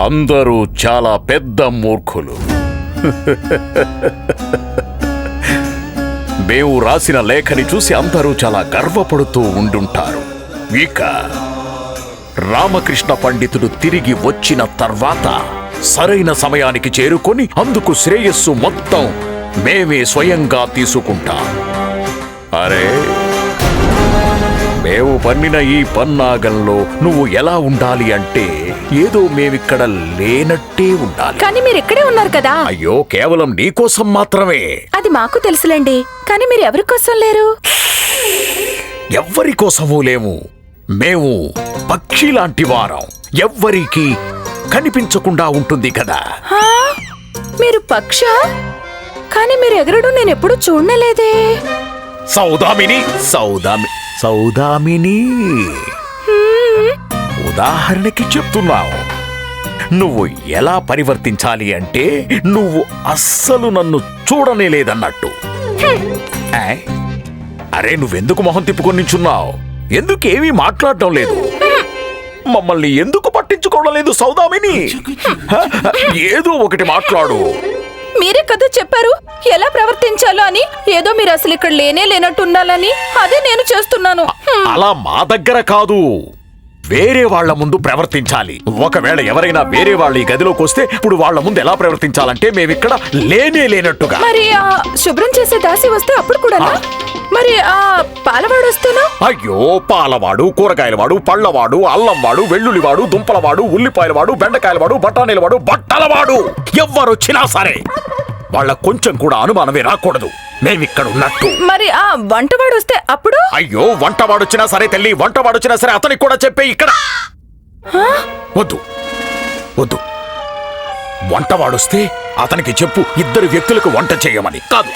అందరూ చాలా పెద్ద మూర్ఖులు. మేము రాసిన లేఖని చూసి అందరూ చాలా గర్వపడుతూ ఉండుంటారు. ఇక రామకృష్ణ పండితుడు తిరిగి వచ్చిన తర్వాత సరైన సమయానికి చేరుకొని అందుకు శ్రేయస్సు మొత్తం మేమే స్వయంగా తీసుకుంటాం. అరే! పన్నిన ఈ పన్నాగంలో నువ్వు ఎలా ఉండాలి అంటే ఏదో మేమిక్కడ లేనట్టే ఉండాలి. కానీ మీరు ఇక్కడే ఉన్నారు కదా. అయ్యో కేవలం నీకోసం మాత్రమే. అది మాకు తెలుసులేండి. కానీ మీరు ఎవరి కోసం లేరు? ఎవ్వరి కోసమూ లేము. మేము పక్షి లాంటి వారం. ఎవ్వరికీ కనిపించకుండా ఉంటుంది కదా? మీరు పక్ష? కానీ మీరు ఎగరడం నేను ఎప్పుడు చూడలేదే సౌదామిని సౌదామి సౌదామిని. ఉదాహరణకి చెప్తున్నావు. నువ్వు ఎలా పరివర్తించాలి అంటే నువ్వు అస్సలు నన్ను చూడనే లేదన్నట్టు? అరే నువ్వెందుకు మొహం తిప్పుకొని నించున్నావు? ఎందుకు ఏమీ మాట్లాడటం లేదు? మమ్మల్ని ఎందుకు పట్టించుకోవడం లేదు సౌదామిని? ఏదో ఒకటి మాట్లాడు. మీరే కదా చెప్పారు? ఎలా ప్రవర్తించాలో అని? ఏదో మీరు అసలు ఇక్కడ లేనే లేనట్టు ఉండాలని? అదే నేను చేస్తున్నాను. అలా మా దగ్గర కాదు. వేరే వాళ్ళ ముందు ప్రవర్తించాలి. ఒకవేళ ఎవరైనా వేరే వాళ్ళ ఈ గదిలోకి వస్తే ఇప్పుడు వాళ్ళ ముందు ఎలా ప్రవర్తించాలంటే మేమిక్కడ లేనే లేనట్టుగా. మరి ఆ శుభ్రం చేసే దాసి వస్తే అప్పుడు కూడా మరి ఆ పాలవాడు వస్తేనా? అయ్యో పాలవాడు కూరగాయలవాడు పళ్ళవాడు అల్లంవాడు వెల్లుల్లివాడు దుంపలవాడు ఉల్లిపాయలవాడు బెండకాయలవాడు బఠానీలవాడు బట్టలవాడు. ఎవ్వరొచ్చినా సరే. వాళ్ళ కొంచెం కూడా అనుమానమే రాకూడదు. మేమిక్కడ ఉన్నట్టు మరి ఆ వంటవాడు వస్తే అప్పుడు? అయ్యో వంటవాడొచ్చినా సరే తల్లి వంటవాడొచ్చినా సరే అతనికి కూడా చెప్పే ఇక్కడ. వద్దు వద్దు. వంటవాడొస్తే అతనికి చెప్పు ఇద్దరు వ్యక్తులకు వంట చేయమని. కాదు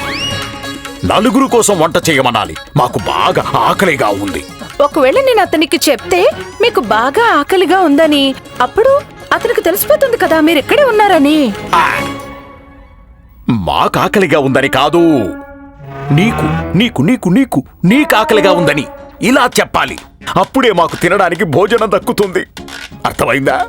నలుగురు కోసం వంట చేయమనాలి. మాకు బాగా ఆకలిగా ఉంది. ఒకవేళ నేను అతనికి చెప్తే మీకు బాగా ఆకలిగా ఉందని అప్పుడు అతనికి తెలిసిపోతుంది కదా మీరు ఇక్కడే ఉన్నారని. ఆ! మాకు ఆకలిగా ఉందని కాదు. నీకు నీకు నీకు నీకు నీకు ఆకలిగా ఉందని ఇలా చెప్పాలి. అప్పుడే మాకు తినడానికి భోజనం దక్కుతుంది. అర్థమైందా?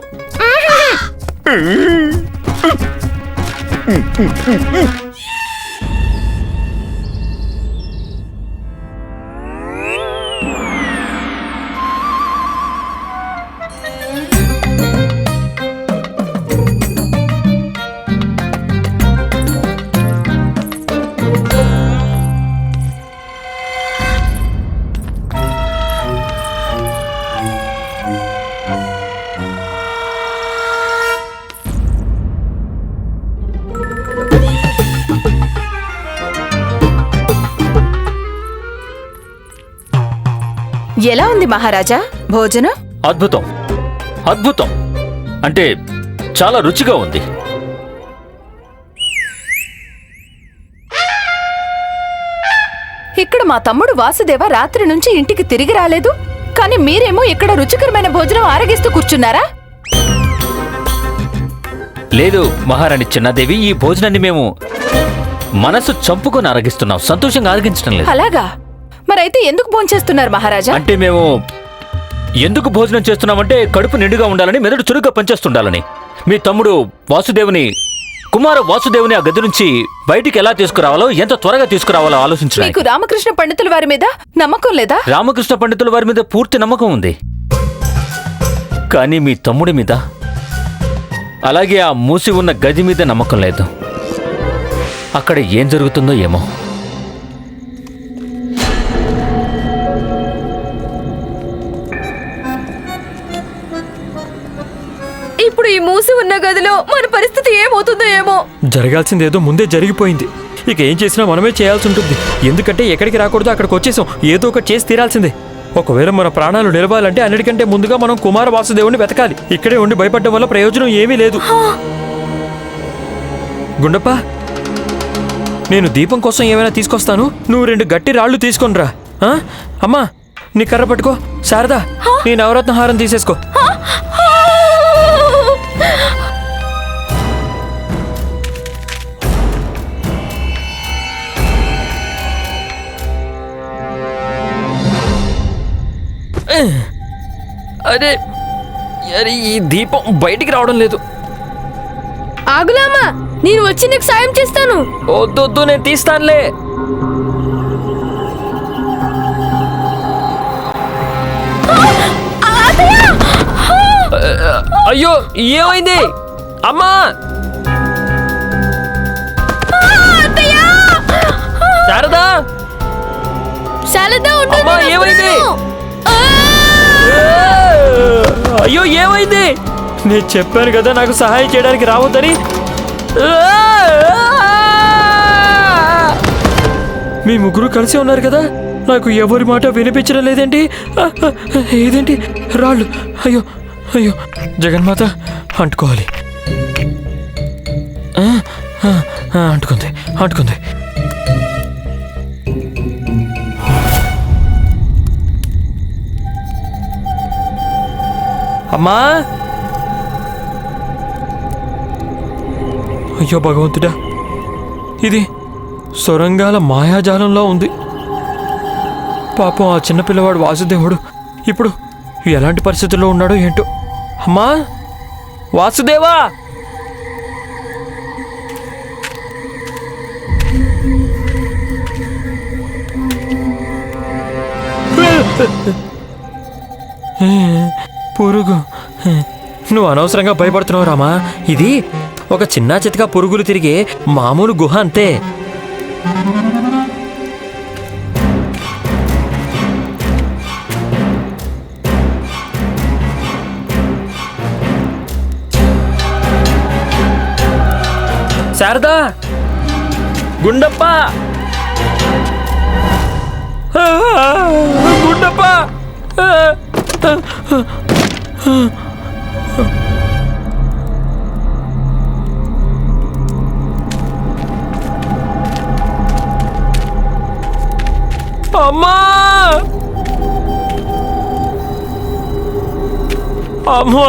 మహారాజా? భోజనం? అద్భుతం. అద్భుతం. అంటే చాలా రుచిగా ఉంది. ఇక్కడ మా తమ్ముడు వాసుదేవ రాత్రి నుంచి ఇంటికి తిరిగి రాలేదు. కానీ మీరేమో ఇక్కడ రుచికరమైన భోజనం ఆరగిస్తూ కూర్చున్నారా? లేదు మహారాణి చిన్నదేవి ఈ భోజనాన్ని మేము మనసు చంపుకొని అరగిస్తున్నాం సంతోషంగా అరగించడం లేదు. అలాగా? మరైతే ఎందుకు భోంచేస్తున్నారు మహారాజా? అంటే మేము ఎందుకు భోజనం చేస్తున్నామంటే కడుపు నిండుగా ఉండాలని మెదడు చురుగ్గా పనిచేస్తుండాలని. మీ తమ్ముడు వాసుదేవుని కుమార వాసుదేవుని ఆ గది నుంచి బయటికి ఎలా తీసుకురావాలో ఎంత త్వరగా తీసుకురావాలో ఆలోచించడానికి మీకు రామకృష్ణ పండితుల వారి మీద నమ్మకం లేదా? రామకృష్ణ పండితుల వారి మీద పూర్తి నమ్మకం ఉంది. కానీ మీ తమ్ముడి మీద అలాగే ఆ మూసి ఉన్న గది మీద నమ్మకం లేదు. అక్కడ ఏం జరుగుతుందో ఏమో. మూసి ఉన్న గదిలో మన పరిస్థితి ఏమవుతుందో ఏమో జరగాల్సిందేదో ముందే జరిగిపోయింది. ఇక ఏం చేసినా మనమే చేయాల్సి ఉంటుంది ఎందుకంటే ఎక్కడికి రాకూడదు అక్కడికి వచ్చేసాం. ఏదో ఒకటి చేసి తీరాల్సిందే. ఒకవేళ మన ప్రాణాలు నిలవాలంటే అన్నిటికంటే ముందుగా మనం కుమార వాసుదేవుని వెతకాలి. ఇక్కడే ఉండి భయపడడం వల్ల ప్రయోజనం ఏమీ లేదు. గుండప్ప నేను దీపం కోసం ఏమైనా తీసుకొస్తాను? నువ్వు రెండు గట్టి రాళ్ళు తీసుకొనిరా? అమ్మా నీ కర్ర పట్టుకో. శారదా నీ నవరత్న హారం తీసేసుకో. అరే అరే ఈ దీపం బయటికి రావడం లేదు. ఆగులామా నేను వచ్చి నీకు సాయం చేస్తాను. వద్దు వద్దు నేను తీస్తానులే. అయ్యో ఏమైంది? అమ్మా! శారదా! శారదా ఏమైంది? అయ్యో ఏమైంది? నేను చెప్పాను కదా నాకు సహాయం చేయడానికి రావద్దని. మీ ముగ్గురు కలిసి ఉన్నారు కదా? నాకు ఎవరి మాట వినిపించడం లేదేంటి? ఏదేంటి? రాళ్ళు. అయ్యో అయ్యో. జగన్మాత అంటుకోవాలి. అంటుకుంది అంటుకుంది. అమ్మా? అయ్యో భగవంతుడా. ఇది సొరంగాల మాయాజాలంలో ఉంది. పాపం ఆ చిన్నపిల్లవాడు వాసుదేవుడు ఇప్పుడు ఎలాంటి పరిస్థితుల్లో ఉన్నాడో ఏంటో. అమ్మా వాసుదేవా! పురుగు. నువ్వు అనవసరంగా భయపడుతున్నావు రామా. ఇది ఒక చిన్న చితక పురుగులు తిరిగే మామూలు గుహ అంతే. శారదా! గుండప్ప! ఆ, గుండప్ప అమ్మా! అమ్మా!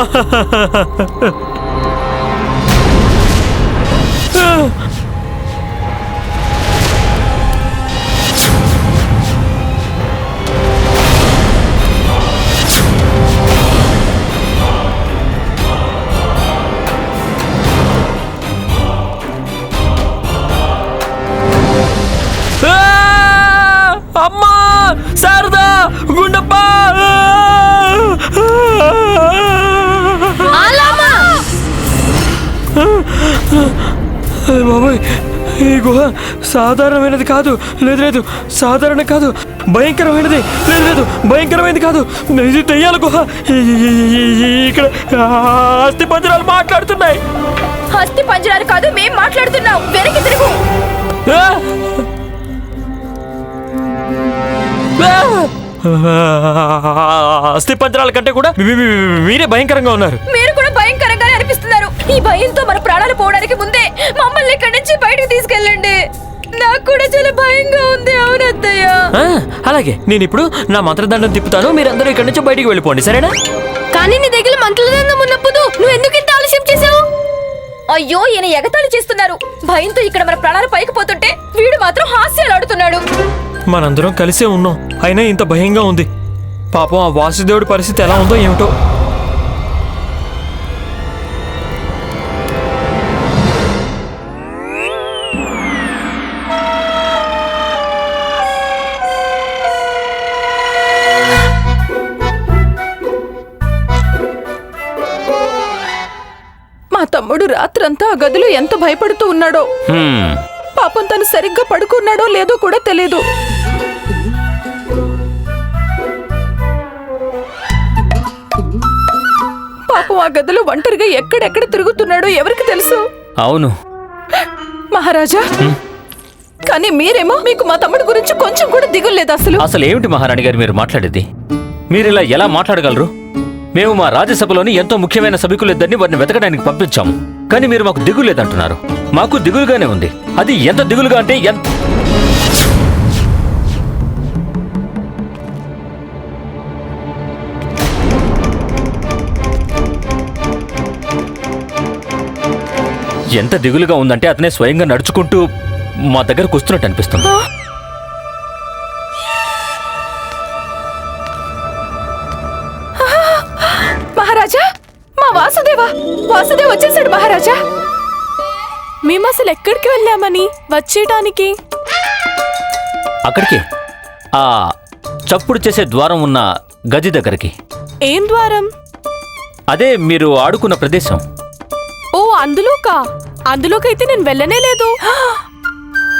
ఈ గుహ సాధారణమైనది కాదు. లేదు లేదు. సాధారణ కాదు. భయంకరమైనది. లేదు లేదు. భయంకరమైనది కాదు. ఇది దెయ్యాల గుహ. ఇక్కడ అస్థి పంజరాలు మాట్లాడుతున్నాయి. హస్తి పంజరాలు కాదు మేం మాట్లాడుతున్నాం. వెనక్కి తిరుగు! అస్థి పంజరాల కంటే కూడా మీరే భయంకరంగా ఉన్నారు. మీరు కూడా ఈ భయంతో మన ప్రాణాలు పోవడానికి ముందే మమ్మల్ని ఇక్కడి నుంచి బయటకు తీసుకెళ్ళండి. నాకు కూడా చాలా భయంగా ఉంది అవునత్తయ్య ఆ, అలాగే. నేను ఇప్పుడు నా మంత్రదండం తిప్పుతాను. మీరందరూ ఇక్కడి నుంచి బయటికి వెళ్ళిపోండి సరేనా? కానీ నీ దగ్గర మంత్రదండం ఉన్నప్పుడు నువ్వు ఎందుకు ఇంత ఆలస్యం చేసావు అయ్యో ఈయన ఎగతాళి చేస్తున్నారు. భయంతో ఇక్కడ మన ప్రాణాలు పైకి పోతుంటే వీడు మాత్రం హాస్యాలు ఆడుతున్నాడు. మనందరం కలిసే ఉన్నాం. అయినా ఇంత భయంగా ఉంది. పాపం ఆ వాసుదేవుడి పరిస్థితి ఎలా ఉందో ఏమిటో. తమ్ముడు రాత్రంతా ఆ గదిలో ఎంత భయపడుతూ ఉన్నాడో. పాపం తను సరిగ్గా పడుకున్నాడో లేదో కూడా తెలీదు. పాపం ఆ గదిలో ఒంటరిగా ఎక్కడెక్కడ తిరుగుతున్నాడో ఎవరికి తెలుసు? అవును. మహారాజా కానీ మీరేమో మీకు మా తమ్ముడు గురించి కొంచెం కూడా దిగులేదు అసలు అసలు. ఏమిటి మహారాణి గారు మీరు మాట్లాడేది? మీరు ఇలా ఎలా మాట్లాడగలరు? మేము మా రాజ్యసభలోని ఎంతో ముఖ్యమైన సభికులిద్దరిని వారిని వెతకడానికి పంపించాము. కానీ మీరు మాకు దిగులు లేదంటున్నారు. మాకు దిగులుగానే ఉంది. అది ఎంత దిగులుగా అంటే ఎంత ఎంత దిగులుగా ఉందంటే అతనే స్వయంగా నడుచుకుంటూ మా దగ్గరకు వస్తున్నట్టు అనిపిస్తుంది. మేము అసలు ఎక్కడికి వెళ్ళామని? వచ్చేయటానికి? అక్కడికి? ఆ చప్పుడు చేసే ద్వారం ఉన్న గది దగ్గరికి. ఏం ద్వారం? అదే మీరు ఆడుకున్న ప్రదేశం. ఓ అందులోకా? అందులోకైతే నేను వెళ్ళనే లేదు.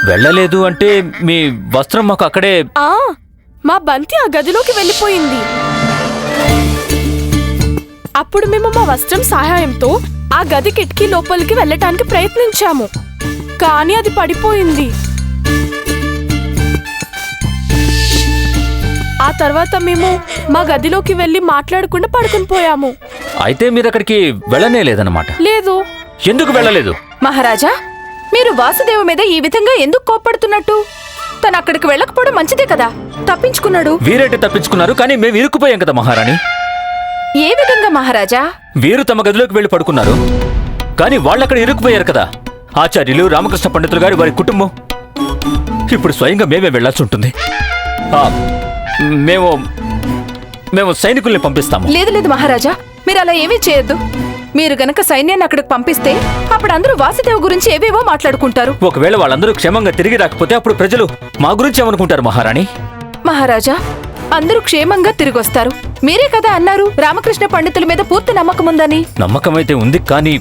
వెళ్ళలేదు అంటే మీ వస్త్రం మాకు అక్కడే ఆ మా బంతి ఆ గదిలోకి వెళ్ళిపోయింది. అప్పుడు మేము మా వస్త్రం సహాయంతో ఆ గది కిటికీ లోపలికి వెళ్ళటానికి ప్రయత్నించాము. కానీ అది పడిపోయింది. ఆ తర్వాత మేము మా గదిలోకి వెళ్ళి మాట్లాడకుండా పడుకుని పోయాము. అయితే మీరు అక్కడికి వెళ్ళనే లేదన్నమాట. లేదు. ఎందుకు వెళ్ళలేదు? మహారాజా మీరు వాసుదేవు మీద ఈ విధంగా ఎందుకు కోప్పడుతున్నట్టు? తను అక్కడికి వెళ్ళకపోవడం మంచిదే కదా? తప్పించుకున్నాడు. వీరైతే తప్పించుకున్నారు? కానీ మేము ఇరుక్కుపోయాం కదా మహారాణి. ఏ విధంగా మహారాజా? వీరు తమ గదిలోకి వెళ్ళి పడుకున్నారు. కానీ వాళ్ళు అక్కడ ఇరుక్కుపోయారు కదా. ఆచార్యులు రామకృష్ణ పండితులు గారి వారి కుటుంబం. ఇప్పుడు స్వయంగా మేమే వెళ్ళాల్సి ఉంటుంది. ఆ, మేము మేము సైనికుల్ని పంపిస్తాము. లేదు లేదు మహారాజా. మీరు అలా ఏమీ చేయొద్దు. మీరు గనక సైన్యాన్ని అక్కడికి పంపిస్తే అప్పుడు అందరూ వాసుదేవ్ గురించి ఏవేవో మాట్లాడుకుంటారు. ఒకవేళ వాళ్ళందరూ క్షేమంగా తిరిగి రాకపోతే అప్పుడు ప్రజలు మా గురించి ఏమనుకుంటారు మహారాణి? మహారాజా అందరూ క్షేమంగా తిరిగొస్తారు. మీరే కదా అన్నారు రామకృష్ణ పండితుల మీద పూర్తి నమ్మకం ఉందని. నమ్మకం అయితే ఉంది కానీ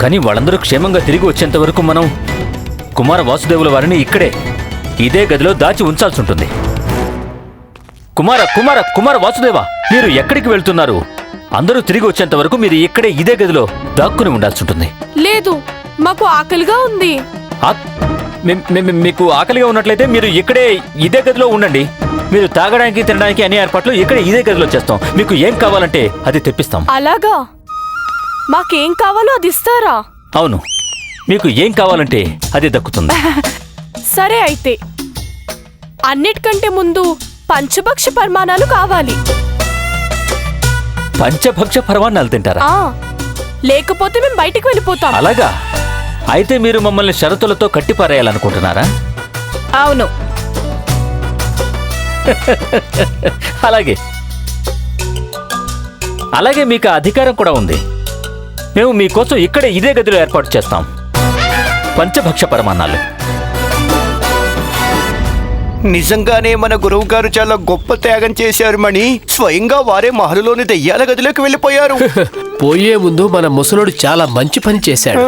కానీ వాళ్ళందరూ క్షేమంగా తిరిగి వచ్చేంత వరకు మనం కుమార వాసుదేవుల వారిని ఇక్కడే ఇదే గదిలో దాచి ఉంచాల్సి ఉంటుంది కుమార కుమార కుమార వాసుదేవ మీరు ఎక్కడికి వెళ్తున్నారు? అందరూ తిరిగి వచ్చేంత వరకు మీరు ఇక్కడే ఇదే గదిలో దాక్కుని ఉండాల్సి ఉంటుంది లేదు మాకు ఆకలిగా ఉంది. ఆ- మీకు ఆకలిగా ఉన్నట్లయితే మీరు ఇక్కడే ఇదే గదిలో ఉండండి. మీరు తాగడానికి తినడానికి అన్ని ఏర్పాట్లు ఇక్కడే ఇదే గదిలో చేస్తాం. మీకు ఏం కావాలంటే అది తెప్పిస్తాం. అలాగా? మాకేం కావాలో అది ఇస్తారా? అవును. మీకు ఏం కావాలంటే అది దక్కుతుంది. సరే అయితే. అన్నిటికంటే ముందు పంచభక్ష పరిమాణాలు కావాలి. పంచభక్ష పరమాన్నాలు తింటారా? లేకపోతే మేము బయటికి వెళ్ళిపోతాం. అలాగా? అయితే మీరు మమ్మల్ని షరతులతో కట్టిపారేయాలనుకుంటున్నారా? అవును. అలాగే. అలాగే మీకు అధికారం కూడా ఉంది. మేము మీకోసం ఇక్కడే ఇదే గదిలో ఏర్పాటు చేస్తాం. పంచభక్ష పరమాన్నాలు. నిజంగానే మన గురువు గారు చాలా గొప్ప త్యాగం చేశారు మణి. స్వయంగా వారే మహలులోని దెయ్యాల గదిలోకి వెళ్ళిపోయారు. పోయే ముందు మన ముసలోడు చాలా మంచి పని చేశాడు.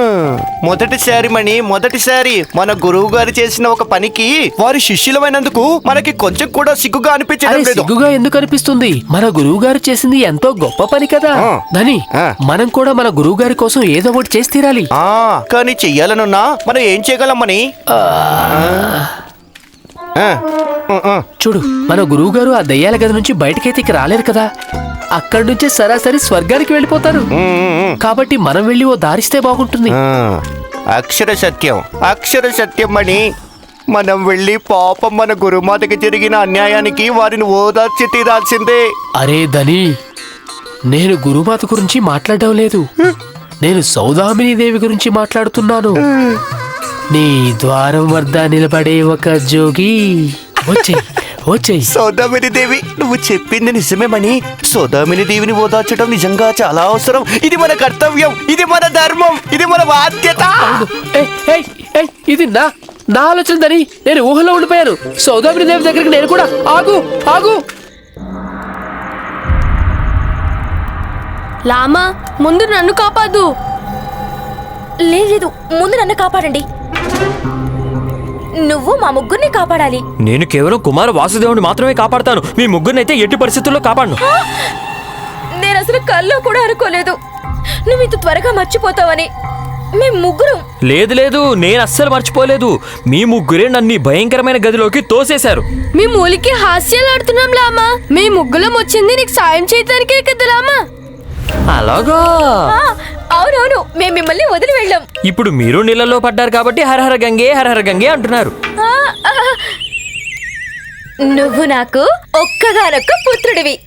మొదటిసారి మణి మొదటిసారి మన గురువు గారు చేసిన ఒక పనికి వారి శిష్యులమైనందుకు మనకి కొంచెం కూడా సిగ్గుగా అనిపించడం లేదు. సిగ్గుగా ఎందుకు అనిపిస్తుంది? మన గురువు గారు చేసింది ఎంతో గొప్ప పని కదా. ధని ఆ. మనం కూడా మన గురువు గారి కోసం ఏదో ఒకటి చేసి తీరాలి. ఆ కానీ చెయ్యాలనున్నా మనం ఏం చేయగలమని. చూడు మన గురువు గారు ఆ దయ్యాల గది నుంచి బయటకైతే ఇక రాలేరు కదా. అక్కడి నుంచే సరాసరి స్వర్గానికి వెళ్ళిపోతారు. కాబట్టి మనం వెళ్ళి ఓ దారిస్తే బాగుంటుంది. అక్షర సత్యం అక్షర సత్యం అని మనం వెళ్ళి పాపం మన గురుమాతకి జరిగిన అన్యాయానికి వారిని ఓదార్చి తీరాల్సిందే. అరే ధని నేను గురుమాత గురించి మాట్లాడడం లేదు. నేను సౌదామిని దేవి గురించి మాట్లాడుతున్నాను. నీ ద్వారం వద్ద నిలబడే ఒక జోగి వచ్చేయ్ వచ్చేయ్ సౌదామిని దేవి నువ్వు చెప్పింది నిజమేమని సౌదామిని దేవిని ఓదార్చడం నిజంగా చాలా అవసరం. ఇది మన కర్తవ్యం ఇది మన ధర్మం ఇది మన బాధ్యత. ఏయ్, ఏయ్, ఏయ్, ఇది నా నా ఆలోచన దని నేను ఊహలో ఉండిపోయాను. సౌదామిని దేవి దగ్గరికి నేను కూడా ఆగు ఆగు. లామా ముందు నన్ను కాపాదు లేదు లేదు ముందు నన్ను కాపాడండి. నువ్వు మా ముగ్గురిని కాపాడాలి. నేను కేవలం కుమార వాసుదేవుని మాత్రమే కాపాడతాను. మీ ముగ్గురినైతే ఎట్టి పరిస్థితుల్లో కాపాడను. నేను అసలు కల్లో కూడా అనుకోలేదు. నువ్వు ఇంత త్వరగా మర్చిపోతావని. మేము ముగ్గురం. లేదు లేదు నేను అస్సలు మర్చిపోలేదు. మీ ముగ్గురే నన్ను భయంకరమైన గదిలోకి తోసేశారు. మీ మూలికి హాస్యాలు ఆడుతున్నాం లామా. మీ ముగ్గులం వచ్చింది నీకు సాయం చేయడానికే కదా లామా అలాగా? ఆ, అవునవును మేము మిమ్మల్ని వదిలి వెళ్ళాం. ఇప్పుడు మీరు నీళ్ళలో పడ్డారు కాబట్టి హరహర గంగే హరహర గంగే అంటున్నారు. ఆ, ఆ. నువ్వు నాకు ఒక్కగానొక్క పుత్రుడివి.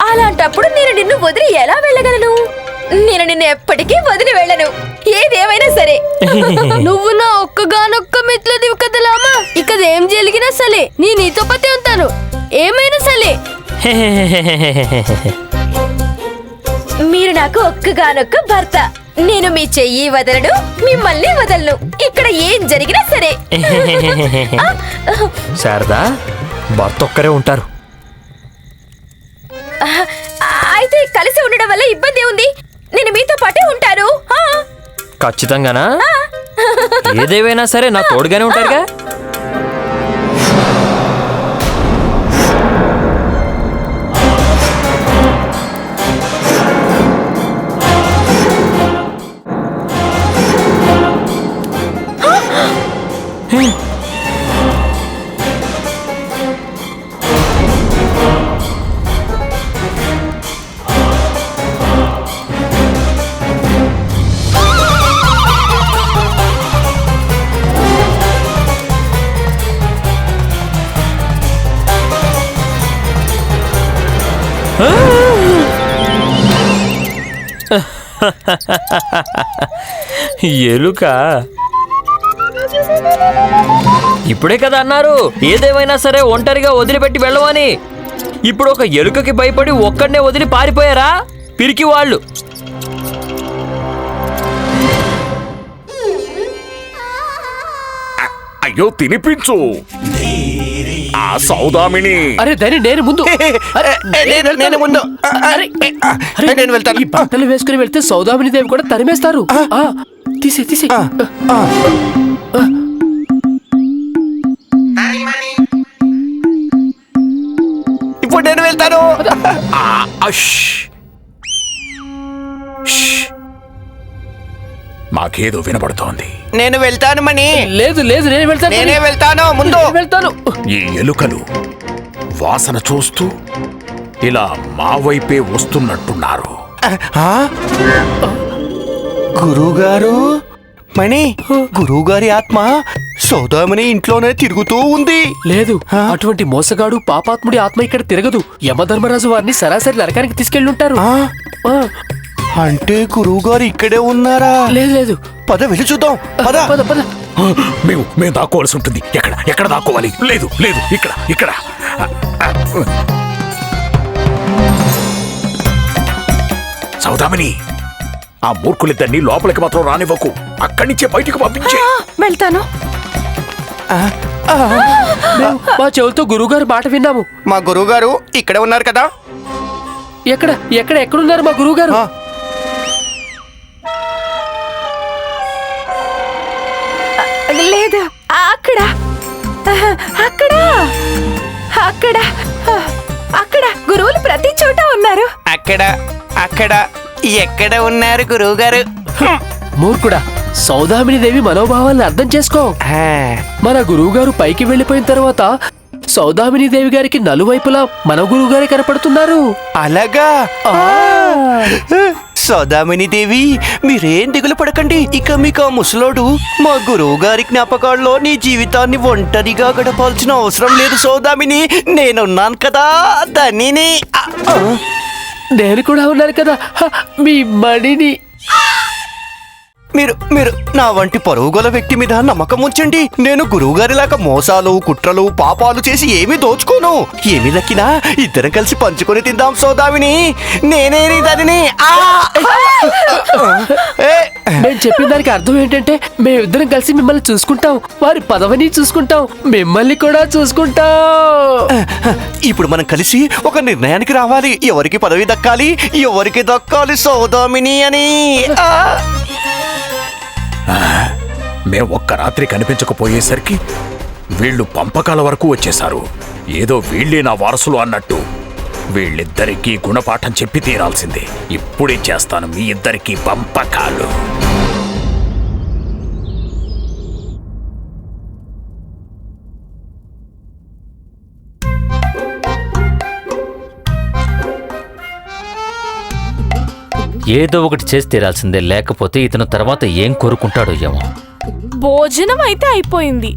అలాంటప్పుడు నేను నిన్ను వదిలి ఎలా వెళ్ళగలను? నేను నిన్ను ఎప్పటికీ వదిలి వెళ్ళను. ఏదేమైనా సరే. నువ్వు నా ఒక్కగానొక్క మిత్రుడివి కదా లామా? ఇక ఏం జరిగినా సరే నీ నీతో పతి ఉంటాను. ఏమైనా సరే. మీరు నాకు ఒక్కగానొక్క భర్త. నేను మీ చెయ్యి వదలను మిమ్మల్ని వదలను. ఇక్కడ ఏం జరిగినా సరే. శారదా భర్త ఒక్కరే ఉంటారు అయితే కలిసి ఉండడం వల్ల ఇబ్బంది ఉంది. నేను మీతో పాటే ఉంటాను. ఆ, ఖచ్చితంగానా? ఏదేవైనా సరే నా తోడుగానే ఉంటారుగా. ఎలుక. ఇప్పుడే కదా అన్నారు. ఏదేమైనా సరే ఒంటరిగా వదిలిపెట్టి వెళ్ళవని. ఇప్పుడు ఒక ఎలుకకి భయపడి ఒక్కడనే వదిలి పారిపోయారా? పిరికి వాళ్ళు. అయ్యో తినిపించు. సౌదామిని. అరే ధని నేను ముందు. అరే, నేను ముందు. అరే, నేను వెళ్తాను. ఈ బట్టలు వేసుకుని వెళ్తే సౌదామిని దేవి కూడా తరిమేస్తారు. ఆ, తీసే తీసే ఇప్పుడు నేను వెళ్తాను. ఆ. మాకేదో వినబడుతోంది. నేను వెళ్తాను మణి. లేదు లేదు నేను వెళ్తాను నేనే వెళ్తాను ముందు. వెళ్తాను. ఈ ఎలుకలు వాసన చూస్తూ ఇలా మా వైపే వస్తున్నట్టున్నారు. గురువుగారు? మణి గురువుగారి ఆత్మ సౌదామిని ఇంట్లోనే తిరుగుతూ ఉంది. లేదు అటువంటి మోసగాడు పాపాత్ముడి ఆత్మ ఇక్కడ తిరగదు. యమధర్మరాజు వారిని సరాసరి నరకానికి తీసుకెళ్ళుంటారు. అంటే గురువుగారు ఇక్కడే ఉన్నారా? లేదు లేదు. పద వెళ్ళి చూద్దాం. పద. పద పద. మేము మేము దాక్కోవాల్సి ఉంటుంది. ఎక్కడ? ఎక్కడ దాక్కోవాలి? లేదు లేదు. ఇక్కడ ఇక్కడ. సౌదామిని ఆ మూర్ఖులిద్దరిని లోపలికి మాత్రం రానివ్వకు. అక్కడి నుంచే బయటికి పంపించే. వెళ్తాను. మా చెవులతో గురువుగారు మాట విన్నాము. మా గురువుగారు ఇక్కడే ఉన్నారు కదా? ఎక్కడ ఎక్కడ ఎక్కడున్నారు మా గురువుగారు? లేదు. అక్కడ. అక్కడ. అక్కడ. అక్కడ. గురువులు ప్రతి చోట ఉన్నారు. అక్కడ అక్కడ. ఎక్కడ ఉన్నారు గురువుగారు? మూర్ఖుడా సౌదామిని దేవి మనోభావాలను అర్థం చేసుకో. మన గురువుగారు పైకి వెళ్ళిపోయిన తర్వాత సౌదామిని దేవి గారికి నలువైపులా మన గురువుగారే కనపడుతున్నారు. అలాగా? సౌదామిని దేవి మీరేం దిగులు పడకండి. ఇక మీకు ఆ ముసలోడు మా గురువు గారి జ్ఞాపకాల్లో నీ జీవితాన్ని ఒంటరిగా గడపాల్సిన అవసరం లేదు సోదామిని. నేనున్నాను కదా దానిని నేను కూడా ఉన్నాను కదా మీ బడిని మీరు మీరు నా వంటి పరుగుల వ్యక్తి మీద నమ్మకం ఉంచండి. నేను గురువుగారిలాగా మోసాలు కుట్రలు పాపాలు చేసి ఏమీ దోచుకోను. ఏమి దక్కినా ఇద్దరం కలిసి పంచుకొని తిందాం సోదామిని నేనే దానిని! మేము చెప్పిన దానికి అర్థం ఏంటంటే మేమిద్దరం కలిసి మిమ్మల్ని చూసుకుంటాం. వారి పదవిని చూసుకుంటాం. మిమ్మల్ని కూడా చూసుకుంటాం. ఇప్పుడు మనం కలిసి ఒక నిర్ణయానికి రావాలి. ఎవరికి పదవి దక్కాలి? ఎవరికి దక్కాలి సౌదామిని అని. మేం మేము ఒక్క రాత్రి కనిపించకపోయేసరికి వీళ్ళు పంపకాల వరకు వచ్చేశారు. ఏదో వీళ్ళే నా వారసులు అన్నట్టు. వీళ్ళిద్దరికీ గుణపాఠం చెప్పి తీరాల్సిందే. ఇప్పుడే చేస్తాను మీ ఇద్దరికీ పంపకాలు. ఏదో ఒకటి చేసి తీరాల్సిందే. లేకపోతే ఇతను తర్వాత ఏం కోరుకుంటాడో ఏమో. భోజనం అయితే అయిపోయింది.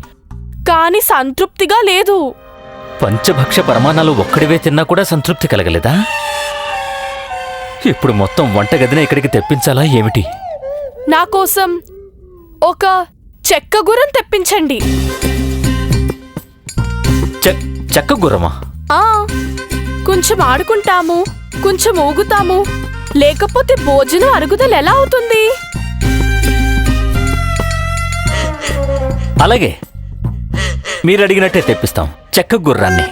కానీ సంతృప్తిగా లేదు. పంచభక్ష పరమాణాలు ఒక్కడివే తిన్నా కూడా సంతృప్తి కలగలేదా? ఇప్పుడు మొత్తం వంటగదిని ఇక్కడికి తెప్పించాలా ఏమిటి? నా కోసం ఒక చెక్క గుర్రం తెప్పించండి. చెక్క గుర్రమా? కొంచెం ఆడుకుంటాము కొంచెం ఊగుతాము. లేకపోతే భోజనం అరుగుదల ఎలా అవుతుంది? అలాగే. మీరు అడిగినట్టే తెప్పిస్తాం. చెక్క గుర్రాన్ని.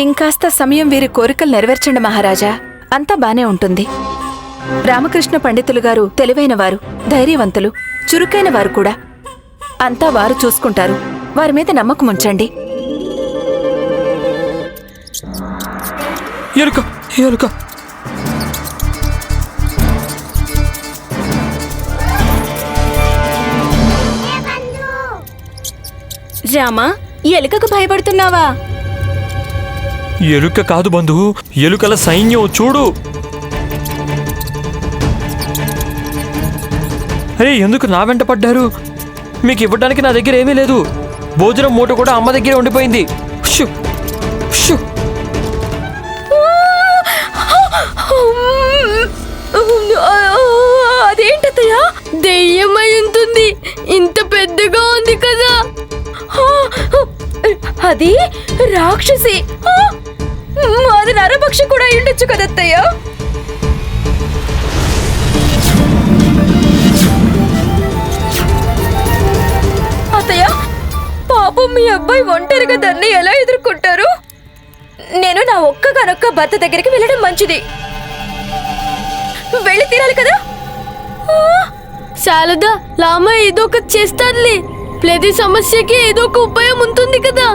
ఇంకాస్త సమయం వీరి కోరికలు నెరవేర్చండి మహారాజా. అంతా బానే ఉంటుంది. రామకృష్ణ పండితులు గారు తెలివైన వారు ధైర్యవంతులు చురుకైన వారు కూడా. అంతా వారు చూసుకుంటారు. వారి మీద నమ్మకం ఉంచండి ఎలుక ఎలుక రామా ఎలుకకు భయపడుతున్నావా? ఎలుక కాదు బంధు ఎలుకల సైన్యం చూడు. అరే ఎందుకు నా వెంట పడ్డారు? మీకు ఇవ్వడానికి నా దగ్గర ఏమీ లేదు. భోజనం మూట కూడా అమ్మ దగ్గరే ఉండిపోయింది. తాతయ్య దెయ్యమై ఉంటుంది. ఇంత పెద్దగా ఉంది కదా. అది రాక్షసి. అది నరభక్ష కూడా ఉండొచ్చు కదత్తయ్య అత్తయ్య పాపం మీ అబ్బాయి ఒంటరిగా దాన్ని ఎలా ఎదుర్కొంటారు? నేను నా ఒక్కగానొక్క భర్త దగ్గరికి వెళ్ళడం మంచిది. వెళ్ళి తీరాలి కదా. శారద లామ ఏదో ఒక చేస్తాదిలే ప్రతి సమస్యకి ఏదో ఒక ఉపాయం ఉంటుంది కదా.